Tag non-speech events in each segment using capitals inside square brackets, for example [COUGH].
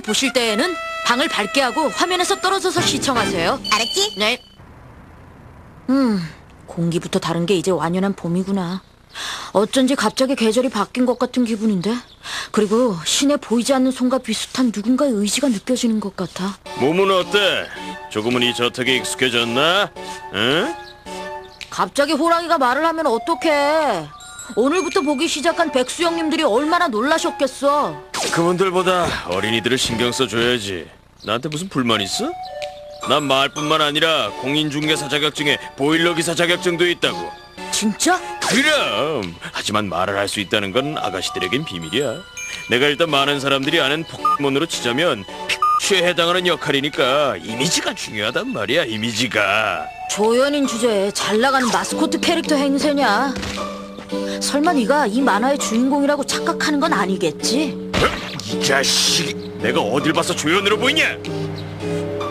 보실 때에는 방을 밝게 하고 화면에서 떨어져서 시청하세요. 알았지? 네. 음, 공기부터 다른 게 이제 완연한 봄이구나. 어쩐지 갑자기 계절이 바뀐 것 같은 기분인데. 그리고 신에 보이지 않는 손과 비슷한 누군가의 의지가 느껴지는 것 같아. 몸은 어때? 조금은 이 저택에 익숙해졌나? 응? 갑자기 호랑이가 말을 하면 어떡해. 오늘부터 보기 시작한 백수 형님들이 얼마나 놀라셨겠어. 그분들보다 어린이들을 신경 써줘야지. 나한테 무슨 불만 있어? 난 마을뿐만 아니라 공인중개사 자격증에 보일러 기사 자격증도 있다고. 진짜? 그럼 하지만 말을 할 수 있다는 건 아가씨들에겐 비밀이야. 내가 일단 많은 사람들이 아는 포켓몬으로 치자면 피쉬에 해당하는 역할이니까 이미지가 중요하단 말이야. 이미지가. 조연인 주제에 잘 나가는 마스코트 캐릭터 행세냐? 설마 네가 이 만화의 주인공이라고 착각하는 건 아니겠지? 이 자식 내가 어딜 봐서 조연으로 보이냐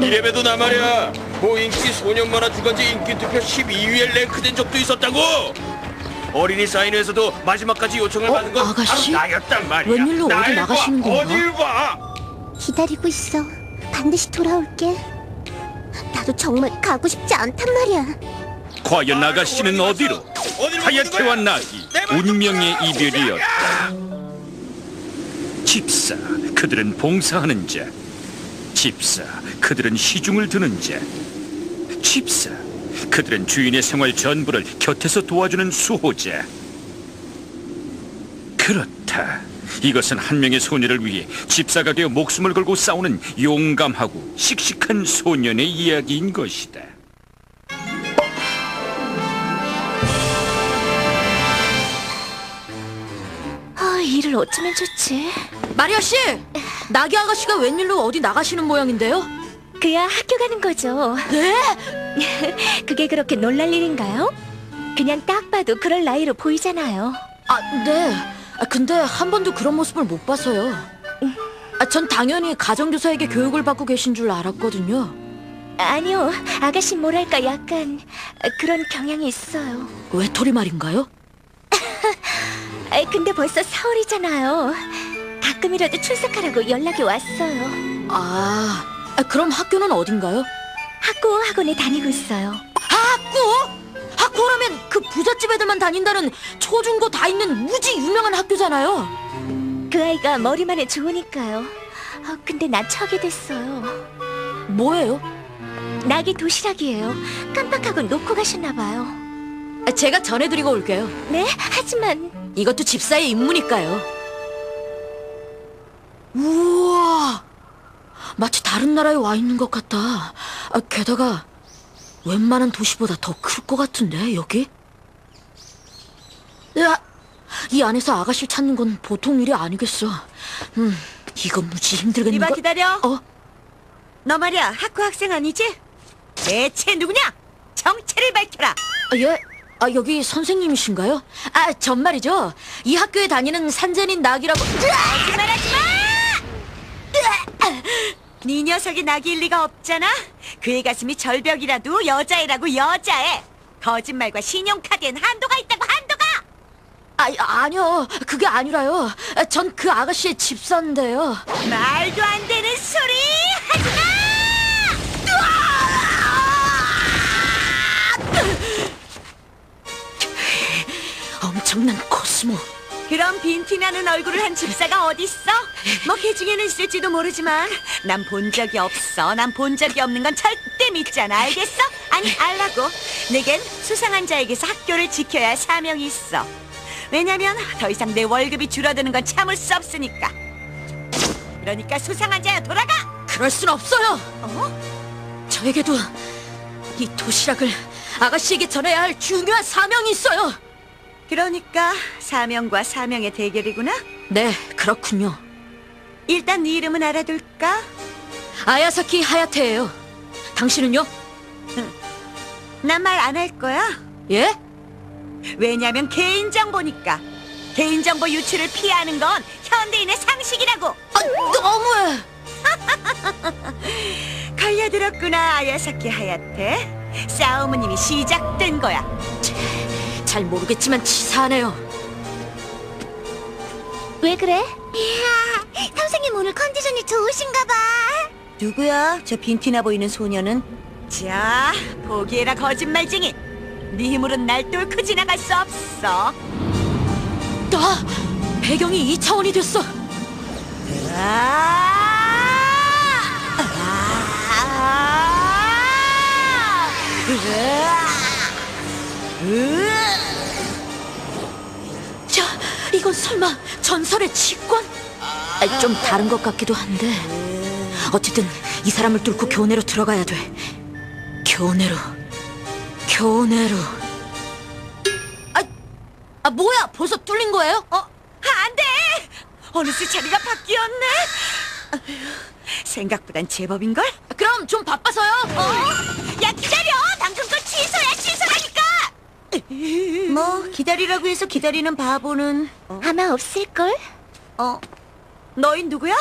이래봬도 나 말이야 뭐 인기 소년 만화 주간지 인기 투표 12위에 랭크된 적도 있었다고 어린이 사인회에서도 마지막까지 요청을 어, 받은 건 아가씨? 바로 나였단 말이야 웬일로 어디 날 봐, 나가시는 건가? 어딜 봐 기다리고 있어. 반드시 돌아올게. 나도 정말 가고 싶지 않단 말이야. 과연 아가씨는 어디로? 어딜 하야테와 보는 거야? 나기 내 말- 운명의 이별이었다. 집사 그들은 봉사하는 자. 집사 그들은 시중을 드는 자. 집사 그들은 주인의 생활 전부를 곁에서 도와주는 수호자. 그렇다. 이것은 한 명의 소녀를 위해 집사가 되어 목숨을 걸고 싸우는 용감하고 씩씩한 소년의 이야기인 것이다. 어쩌면 좋지? 마리아 씨, 나기 아가씨가 웬일로 어디 나가시는 모양인데요? 그야 학교 가는 거죠. 네? [LAUGHS] 그게 그렇게 놀랄 일인가요? 그냥 딱 봐도 그럴 나이로 보이잖아요. 아, 네. 아, 근데 한 번도 그런 모습을 못 봐서요. 아, 전 당연히 가정교사에게 교육을 받고 계신 줄 알았거든요. 아니요, 아가씨 뭐랄까 약간 그런 경향이 있어요. 외톨이 말인가요? [LAUGHS] 아, 근데 벌써 4월이잖아요. 가끔이라도 출석하라고 연락이 왔어요. 아, 아, 그럼 학교는 어딘가요? 학고 학원에 다니고 있어요. 학교? 학교라면 그 부잣집 애들만 다닌다는 초중고 다 있는 무지 유명한 학교잖아요. 그 아이가 머리만은 좋으니까요. 아, 근데 난 척이 됐어요. 뭐예요? 낙이 도시락이에요. 깜빡하고 놓고 가셨나 봐요. 아, 제가 전해드리고 올게요. 네? 하지만 이것도 집사의 임무니까요. 우와, 마치 다른 나라에 와 있는 것 같다. 아, 게다가 웬만한 도시보다 더 클 것 같은데 여기? 으아, 이 안에서 아가씨를 찾는 건 보통 일이 아니겠어. 음, 이건 무지 힘들겠는 이봐 걸. 기다려. 어, 너 말이야 학교 학생 아니지? 대체 누구냐? 정체를 밝혀라. 아, 예. 아, 여기 선생님이신가요? 아, 전 말이죠. 이 학교에 다니는 산재닌 낙이라고. 거짓말하지 마! 네 녀석이 낙일 리가 없잖아. 그의 가슴이 절벽이라도 여자애라고 여자애. 거짓말과 신용카드엔 한도가 있다고 한도가. 아, 아니요. 그게 아니라요. 아, 전그 아가씨의 집사인데요. 말도 안 되는 소 엄청난 코스모. 그런 빈티나는 얼굴을 한 집사가 어딨어? 뭐 개중에는 있을지도 모르지만 난 본 적이 없어. 난 본 적이 없는 건 절대 믿지 않아. 알겠어? 아니 알라고. 내겐 수상한 자에게서 학교를 지켜야 할 사명이 있어. 왜냐면 더 이상 내 월급이 줄어드는 건 참을 수 없으니까. 그러니까 수상한 자야 돌아가. 그럴 순 없어요. 어? 저에게도 이 도시락을 아가씨에게 전해야 할 중요한 사명이 있어요. 그러니까 사명과 사명의 대결이구나. 네, 그렇군요. 일단 네 이름은 알아둘까? 아야사키 하야테예요. 당신은요? 난 말 안 할 거야. 예? 왜냐면 개인정보니까 개인정보 유출을 피하는 건 현대인의 상식이라고 아, 너무해. [LAUGHS] 걸려들었구나 아야사키 하야테 싸움은 이미 시작된 거야 잘 모르겠지만 치사하네요. 왜 그래? 이야, 선생님 오늘 컨디션이 좋으신가 봐. 누구야? 저 빈티나 보이는 소녀는? 자, 보기에라 거짓말쟁이. 네 힘으론 날 뚫고 지나갈 수 없어. 나 배경이 2차원이 됐어. 아! 아! 자, 이건 설마 전설의 직관? 아, 좀 다른 것 같기도 한데. 어쨌든 이 사람을 뚫고 교내로 들어가야 돼. 교내로, 교내로. 아, 아 뭐야? 벌써 뚫린 거예요? 어, 안 돼! 어느새 자리가 바뀌었네. 생각보단 제법인걸? 그럼 좀 바빠서요. 어? 야 기다려! 방금 건 취소야 취소라니까! 뭐 기다리라고 해서 기다리는 바보는 아마 없을걸? 어? 너희 누구야?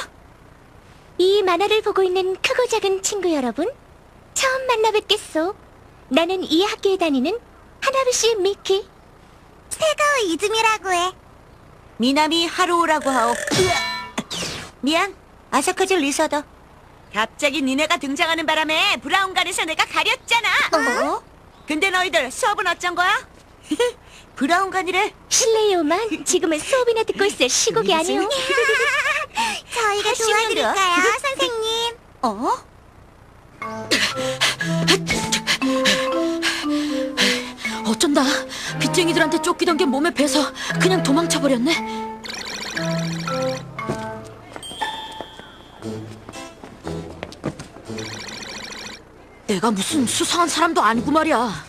이 만화를 보고 있는 크고 작은 친구 여러분, 처음 만나 뵙겠소. 나는 이 학교에 다니는 하나부시 미키. 새가오 이즈미라고 해. 미나미 하루오라고 하오 미안 아사카즈 리사다 갑자기 니네가 등장하는 바람에 브라운관에서 내가 가렸잖아 어? 근데 너희들 수업은 어쩐 거야? [LAUGHS] 브라운관이래 실례요만 지금은 수업이나 듣고 있을 시국이 아니오. [LAUGHS] 저희가 도와드릴까요, 선생님? 어? 어쩐다. 빚쟁이들한테 쫓기던 게 몸에 배서 그냥 도망쳐 버렸네. 내가 무슨 수상한 사람도 아니고 말이야.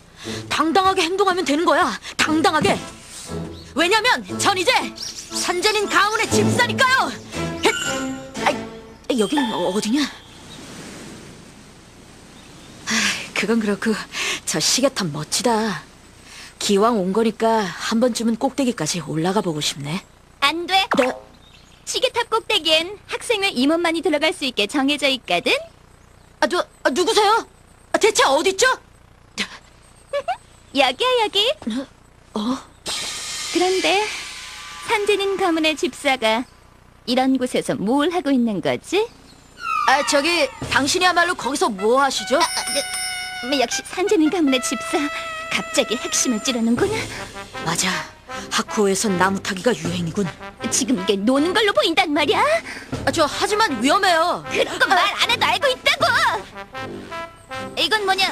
당당하게 행동하면 되는 거야. 당당하게. 왜냐면 전 이제 산재린 가문의 집사니까요. 헷! 아이, 여긴 어디냐? 아이, 그건 그렇고 저 시계탑 멋지다. 기왕 온 거니까 한 번쯤은 꼭대기까지 올라가 보고 싶네. 안 돼. 네, 시계탑 꼭대기엔 학생회 임원만이 들어갈 수 있게 정해져 있거든. 아, 누, 아, 누구세요? 아, 대체 어딨죠? [LAUGHS] 여기야 여기. 어? 그런데 산재닌 가문의 집사가 이런 곳에서 뭘 하고 있는 거지? 아, 저기 당신이야말로 거기서 뭐 하시죠? 뭐 역시 산재닌 가문의 집사. 갑자기 핵심을 찌르는구나. 맞아. 하쿠오에선 나무 타기가 유행이군. 지금 이게 노는 걸로 보인단 말이야. 아, 저 하지만 위험해요. 그런 건 말 안 해도 알고 있다고. 이건 뭐냐?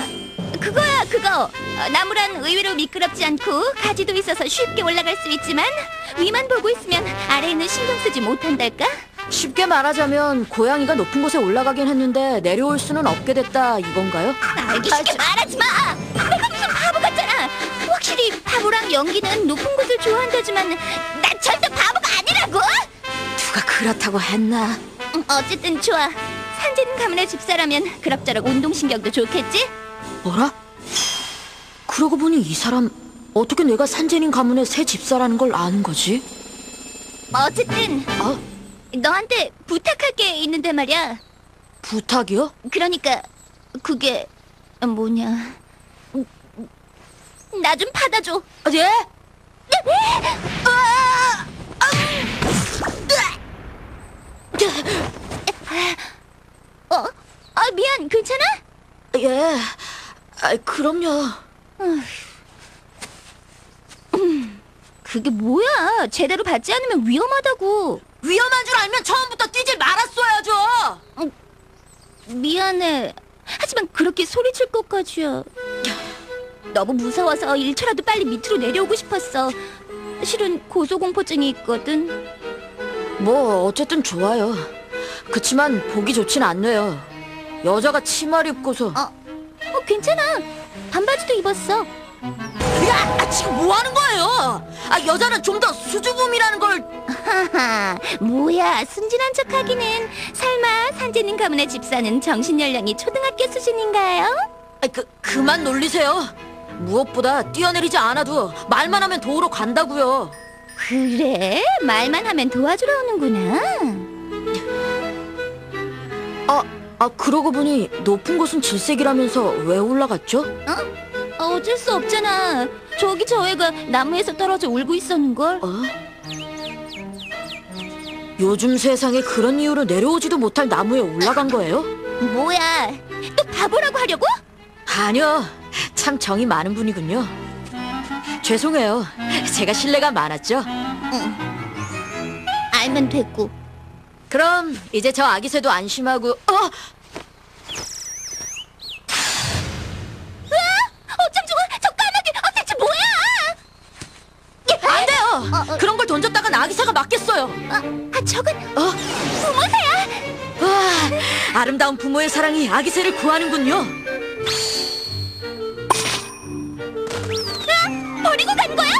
그거야 그거. 어, 나무란 의외로 미끄럽지 않고 가지도 있어서 쉽게 올라갈 수 있지만 위만 보고 있으면 아래에는 신경 쓰지 못한달까? 쉽게 말하자면 고양이가 높은 곳에 올라가긴 했는데 내려올 수는 없게 됐다 이건가요? 알기 쉽게 말하지 마. 내가 무슨 바보 같잖아. 확실히 바보랑 연기는 높은 곳을 좋아한다지만 난 절대 바보가 아니라고. 누가 그렇다고 했나? 음, 어쨌든 좋아. 산진 가문의 집사라면 그럭저럭 운동신경도 좋겠지? 뭐라? 그러고 보니 이 사람 어떻게 내가 산재닌 가문의 새 집사라는 걸 아는 거지? 어쨌든 어? 너한테 부탁할 게 있는데 말이야. 부탁이요? 그러니까 그게 뭐냐? 나 좀 받아줘. 아, 예? 어? 아 미안, 괜찮아? 예. 아, 그럼요. 그게 뭐야? 제대로 받지 않으면 위험하다고. 위험한 줄 알면 처음부터 뛰질 말았어야죠. 미안해. 하지만 그렇게 소리칠 것까지야. 너무 무서워서 1초라도 빨리 밑으로 내려오고 싶었어. 실은 고소공포증이 있거든. 뭐 어쨌든 좋아요. 그치만 보기 좋진 않네요. 여자가 치마를 입고서 어, 괜찮아. 반바지도 입었어. 야, 아, 지금 뭐 하는 거예요? 아, 여자는 좀 더 수줍음이라는 걸 하하, 뭐야, 순진한 척 하기는. 설마, 산재님 가문의 집사는 정신연령이 초등학교 수준인가요? 아, 그 그만 놀리세요. 무엇보다 뛰어내리지 않아도 말만 하면 도우러 간다고요. 그래? 말만 하면 도와주러 오는구나. 아, 아 그러고 보니 높은 곳은 질색이라면서 왜 올라갔죠? 어쩔 수 없잖아. 저기 저 애가 나무에서 떨어져 울고 있었는걸. 어? 요즘 세상에 그런 이유로 내려오지도 못할 나무에 올라간 거예요? 뭐야? 또 바보라고 하려고? 아니요. 참 정이 많은 분이군요. 죄송해요. 제가 신뢰가 많았죠? 알면 됐고. 그럼 이제 저 아기 새도 안심하고 어! 어쩜 좋아? 저 까마귀 어, 대체 뭐야? 안 돼요! 그런 걸 던졌다간 아기 새가 맞겠어요. 아, 아 저건 어? 부모새야? 와, 아름다운 부모의 사랑이 아기 새를 구하는군요. 버리고 간 거야?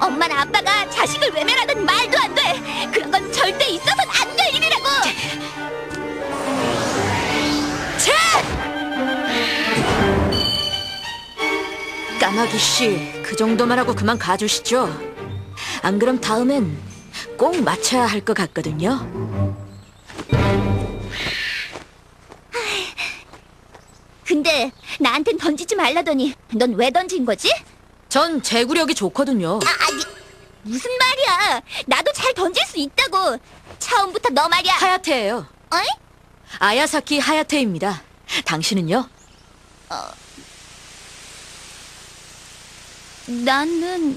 엄마나 아빠가 자식을 외면하던 말도 안 돼. 까마귀 씨, 그 정도만 하고 그만 가주시죠. 안 그럼 다음엔 꼭 맞춰야 할 것 같거든요. 근데 나한텐 던지지 말라더니 넌 왜 던진 거지? 전 제구력이 좋거든요. 아, 아니 무슨 말이야? 나도 잘 던질 수 있다고. 처음부터 너 말이야. 하야테예요. 어이? 아야사키 하야테입니다. 당신은요? 나는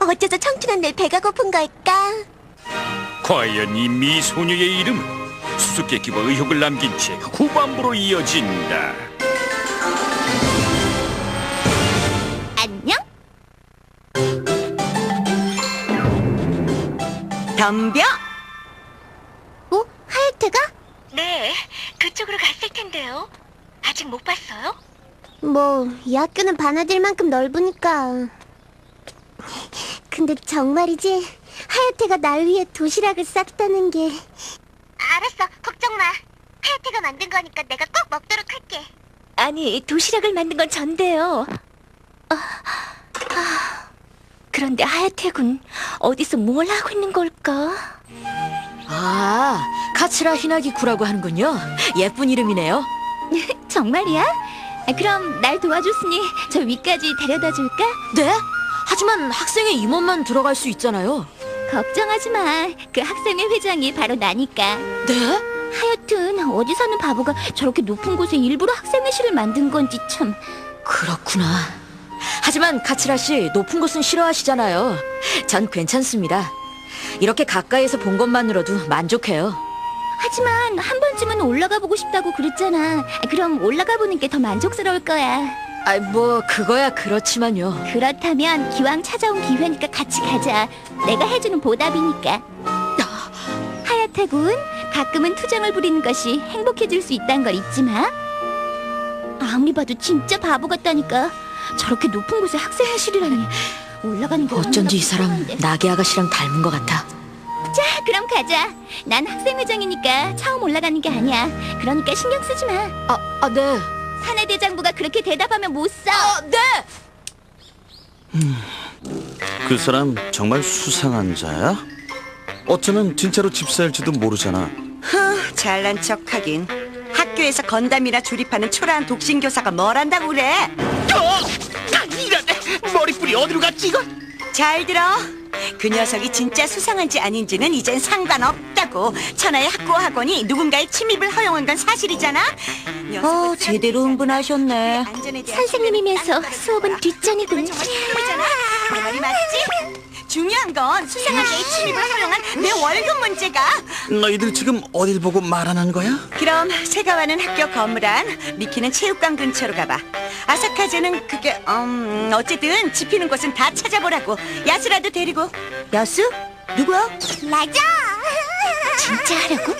어째서 청춘한 내 배가 고픈 걸까? 과연 이 미소녀의 이름은 수수께끼와 의혹을 남긴 채 후반부로 이어진다. 안녕. 덤벼. 어? 하야테가? 네, 그쪽으로 갔을 텐데요. 아직 못 봤어요? 뭐, 이 학교는 반아들 만큼 넓으니까. 근데 정말이지, 하야테가 날 위해 도시락을 쌌다는 게. 알았어, 걱정 마. 하야테가 만든 거니까 내가 꼭 먹도록 할게. 아니, 도시락을 만든 건 전데요. 아, 그런데 하야테군 어디서 뭘 하고 있는 걸까? 아, 카츠라 히나기쿠라고 하는군요. 예쁜 이름이네요. [LAUGHS] 정말이야? 아, 그럼 날 도와줬으니 저 위까지 데려다 줄까? 네? 하지만 학생의 임원만 들어갈 수 있잖아요. 걱정하지 마. 그 학생회 회장이 바로 나니까. 네? 하여튼 어디 사는 바보가 저렇게 높은 곳에 일부러 학생회실을 만든 건지 참. 그렇구나. 하지만 카츠라 씨 높은 곳은 싫어하시잖아요. 전 괜찮습니다. 이렇게 가까이에서 본 것만으로도 만족해요. 하지만 한 번쯤은 올라가 보고 싶다고 그랬잖아. 그럼 올라가 보는 게 더 만족스러울 거야. 아, 뭐 그거야 그렇지만요. 그렇다면 기왕 찾아온 기회니까 같이 가자. 내가 해주는 보답이니까. 하야테군, 가끔은 투정을 부리는 것이 행복해질 수 있다는 걸 잊지 마. 아무리 봐도 진짜 바보 같다니까. 저렇게 높은 곳에 학생회실이라니. 올라가는 게 어쩐지 이 사람 나게 아가씨랑 닮은 것 같아. 자, 그럼 가자. 난 학생회장이니까 처음 올라가는 게 아니야. 그러니까 신경 쓰지 마. 아, 아 네. 사내 대장부가 그렇게 대답하면 못 써. 아, 네. 그 사람 정말 수상한 자야? 어쩌면 진짜로 집사일지도 모르잖아. 잘난 척하긴. 학교에서 건담이나 조립하는 초라한 독신 교사가 뭘 한다고 그래? 이런 머리뿌리 어디로 갔지 이거? 잘 들어. 그 녀석이 진짜 수상한지 아닌지는 이젠 상관없다고. 천하의 학교 학원이 누군가의 침입을 허용한 건 사실이잖아. 어, 제대로 흥분하셨네. 선생님이면서 수업은 뒷전이군. 내 말이 맞지? 중요한 건 수상한 자의 침입을 허용한 내 월급 문제가. 너희들 지금 어딜 보고 말하는 거야? 그럼 세가와는 학교 건물 안, 미키는 체육관 근처로 가봐. 아사카즈는 그게 음 어쨌든 집히는 곳은 다 찾아보라고. 야수라도 데리고. 야수? 누구야? 맞아! 진짜 하라고?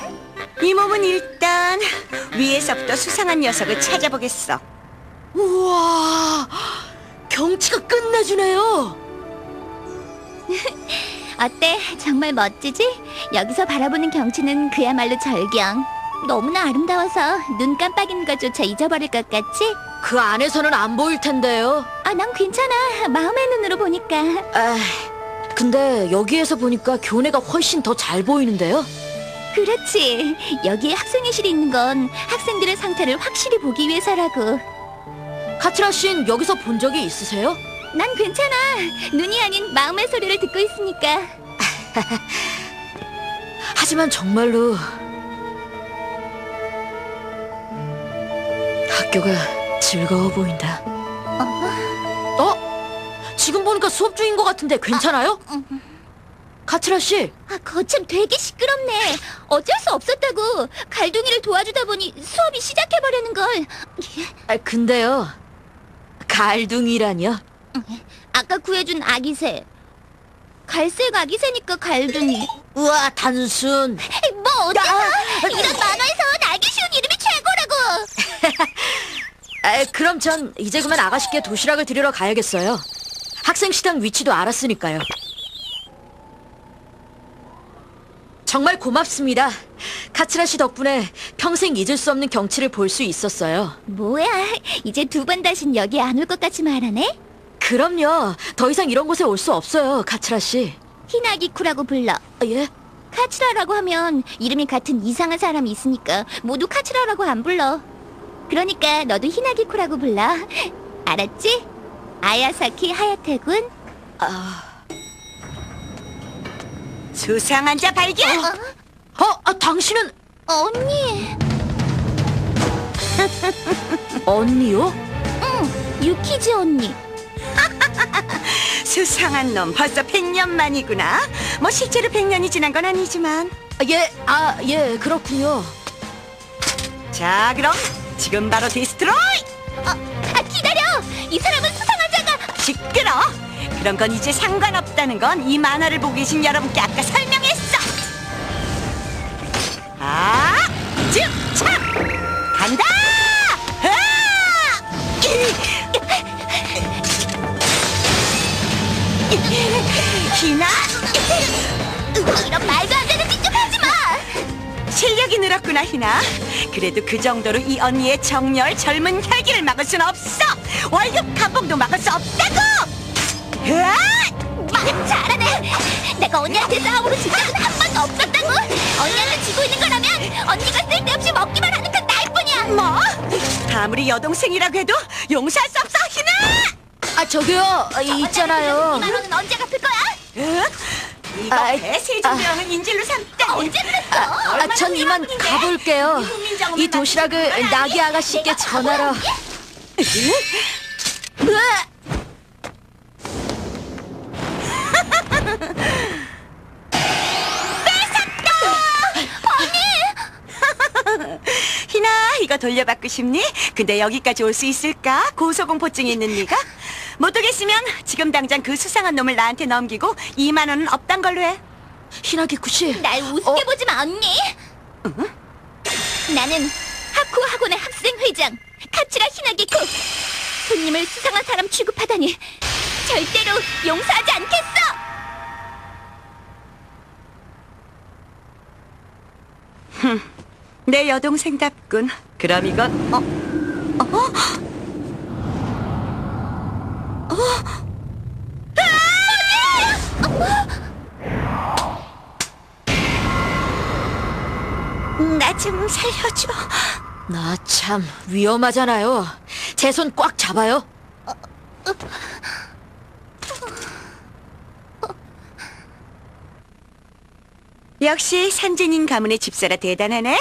이 몸은 일단 위에서부터 수상한 녀석을 찾아보겠어. 우와, 경치가 끝내주네요. [LAUGHS] 어때? 정말 멋지지? 여기서 바라보는 경치는 그야말로 절경. 너무나 아름다워서 눈 깜빡이는 것조차 잊어버릴 것 같지? 그 안에서는 안 보일 텐데요. 아, 난 괜찮아. 마음의 눈으로 보니까. 아, 근데 여기에서 보니까 교내가 훨씬 더 잘 보이는데요. 그렇지. 여기에 학생회실이 있는 건 학생들의 상태를 확실히 보기 위해서라고. 카트라 씨는 여기서 본 적이 있으세요? 난 괜찮아. 눈이 아닌 마음의 소리를 듣고 있으니까. [LAUGHS] 하지만 정말로 학교가 즐거워 보인다. 어? 지금 보니까 수업 중인 것 같은데 괜찮아요? 카트라 씨, 아, 거참 되게 시끄럽네. 어쩔 수 없었다고. 갈둥이를 도와주다 보니 수업이 시작해버리는 걸. 아, 근데요. 갈둥이라니요? 아까 구해준 아기새. 갈색 아기새니까 갈둥이. 우와, 단순. 뭐 어때서? 이런 만화에서 알기 쉬운 이름이 최고라고. [LAUGHS] 아, 그럼 전 이제 그만 아가씨께 도시락을 드리러 가야겠어요. 학생 식당 위치도 알았으니까요. 정말 고맙습니다. 카츠라 씨 덕분에 평생 잊을 수 없는 경치를 볼 수 있었어요. 뭐야? 이제 두 번 다신 여기 안 올 것 같이 말하네? 그럼요. 더 이상 이런 곳에 올 수 없어요, 카츠라 씨. 히나기쿠라고 불러. 아, 예? 카츠라라고 하면 이름이 같은 이상한 사람이 있으니까 모두 카츠라라고 안 불러. 그러니까 너도 히나기쿠라고 불러. 알았지? 아야사키 하야테군. 수상한 자 발견! 어, 아, 당신은 언니. 언니요? 응, 유키지 언니. [LAUGHS] 수상한 놈 벌써 100년 만이구나. 뭐 실제로 100년이 지난 건 아니지만. 아, 예, 아, 예, 그렇군요. 자, 그럼 지금 바로 디스트로이! 아, 기다려! 이 사람은 수상한 자가. 시끄러! 그런 건 이제 상관없다는 건 이 만화를 보고 계신 여러분께 아까 설명했어! 아! 즉! 참! 간다! 아! 희나! 이런 말도 안 되는 짓 좀 하지 마! 실력이 늘었구나, 희나. 그래도 그 정도로 이 언니의 정열, 젊은 혈기를 막을 순 없어! 월급 감봉도 막을 수 없다고! 으아! 말 잘하네! 내가 언니한테 싸움으로 진 적은 한 번도 없었다고! 언니한테 지고 있는 거라면 언니가 쓸데없이 먹기만 하는 그 나일뿐이야! 뭐? 아무리 여동생이라고 해도 용서할 수 없어, 희나! 아, 저기요, 아, 있잖아요. 2만 원은 언제 갚을 거야? 응? 이거 아이, 배세종대왕은 인질로 삼다. 언제 그랬어? 아, 전 이만 가볼게요. 이 도시락을 나기 아가씨께 전하러. [LAUGHS] 희나, 이거 돌려받고 싶니? 근데 여기까지 올 수 있을까? 고소공포증이 있는 네가? 못 오겠으면 지금 당장 그 수상한 놈을 나한테 넘기고 2만 원은 없단 걸로 해. 히나기쿠 씨. 날 우습게 어? 보지 마, 언니! 나는 하쿠 학원의 학생 회장, 카츠라 히나기쿠! 손님을 수상한 사람 취급하다니 절대로 용서하지 않겠어! 내 여동생답군. 그럼 이건 어? 어? 나 좀 살려줘. 나 참 위험하잖아요. 제 손 꽉 잡아요. 역시 산진인 가문의 집사라 대단하네.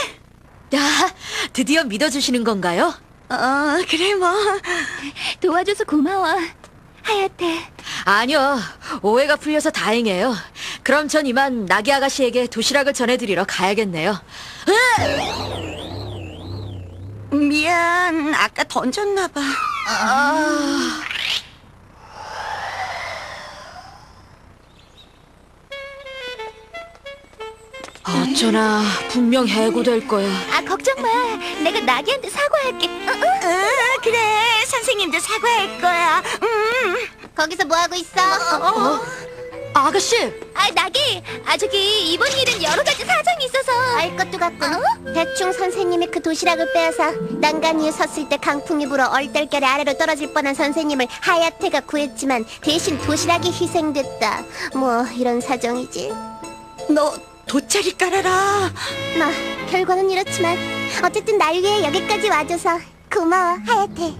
야, 드디어 믿어주시는 건가요? 어, 그래 뭐. 도와줘서 고마워. 하야테, 아니요, 오해가 풀려서 다행이에요. 그럼 전 이만 나기 아가씨에게 도시락을 전해드리러 가야겠네요. 미안, 아까 던졌나 봐. 어쩌나 분명 해고될 거야. 아 걱정 마. 내가 나기한테 사과할게. 어, 어? 어, 그래, 선생님도 사과할 거야. 음. 거기서 뭐 하고 있어? 어? 아가씨, 아 나기, 아 저기 이번 일은 여러 가지 사정이 있어서 알 것도 같군. 대충 선생님이 그 도시락을 빼앗아 난간 위에 섰을 때 강풍이 불어 얼떨결에 아래로 떨어질 뻔한 선생님을 하야테가 구했지만 대신 도시락이 희생됐다. 뭐 이런 사정이지. 너 돗자리 깔아라. 뭐 결과는 이렇지만 어쨌든 날 위해 여기까지 와줘서 고마워 하야테.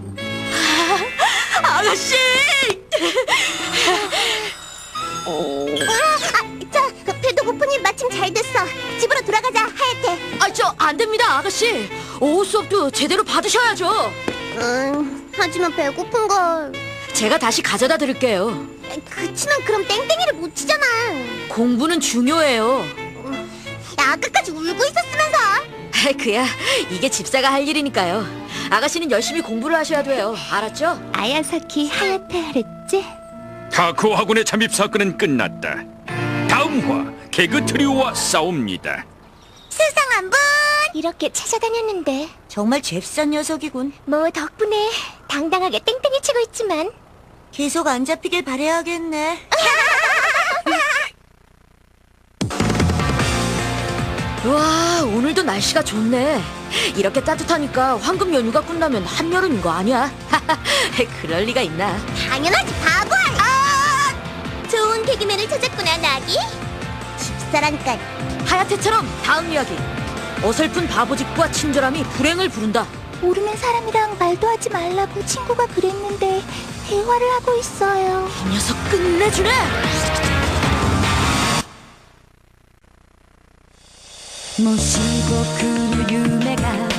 아가씨! 아, 저 배도 고프니 마침 잘 됐어. 집으로 돌아가자, 하얗게. 아, 저 안 됩니다, 아가씨. 오후 수업도 제대로 받으셔야죠. 음, 하지만 배고픈 걸. 제가 다시 가져다 드릴게요. 그치만 그럼 땡땡이를 못 치잖아. 공부는 중요해요. 야, 아까까지 울고 있었으면서. 그야 이게 집사가 할 일이니까요. 아가씨는 열심히 공부를 하셔야 돼요. 알았죠? 아야사키 하야테 하랬지? 다크 화군의 잠입 사건은 끝났다. 다음 화 개그 트리오와 싸웁니다. 수상한 분! 이렇게 찾아다녔는데. 정말 잽싼 녀석이군. 뭐 덕분에 당당하게 땡땡이 치고 있지만. 계속 안 잡히길 바래야겠네. 와 오늘도 날씨가 좋네. 이렇게 따뜻하니까 황금 연휴가 끝나면 한여름인 거 아니야? [LAUGHS] 그럴 리가 있나? 당연하지, 바보야! 아! 좋은 개그맨을 찾았구나, 나기. 집사랑까지. 하야테처럼 다음 이야기. 어설픈 바보직과 친절함이 불행을 부른다. 모르는 사람이랑 말도 하지 말라고 친구가 그랬는데 대화를 하고 있어요. 이 녀석 끝내주네. もし僕の夢が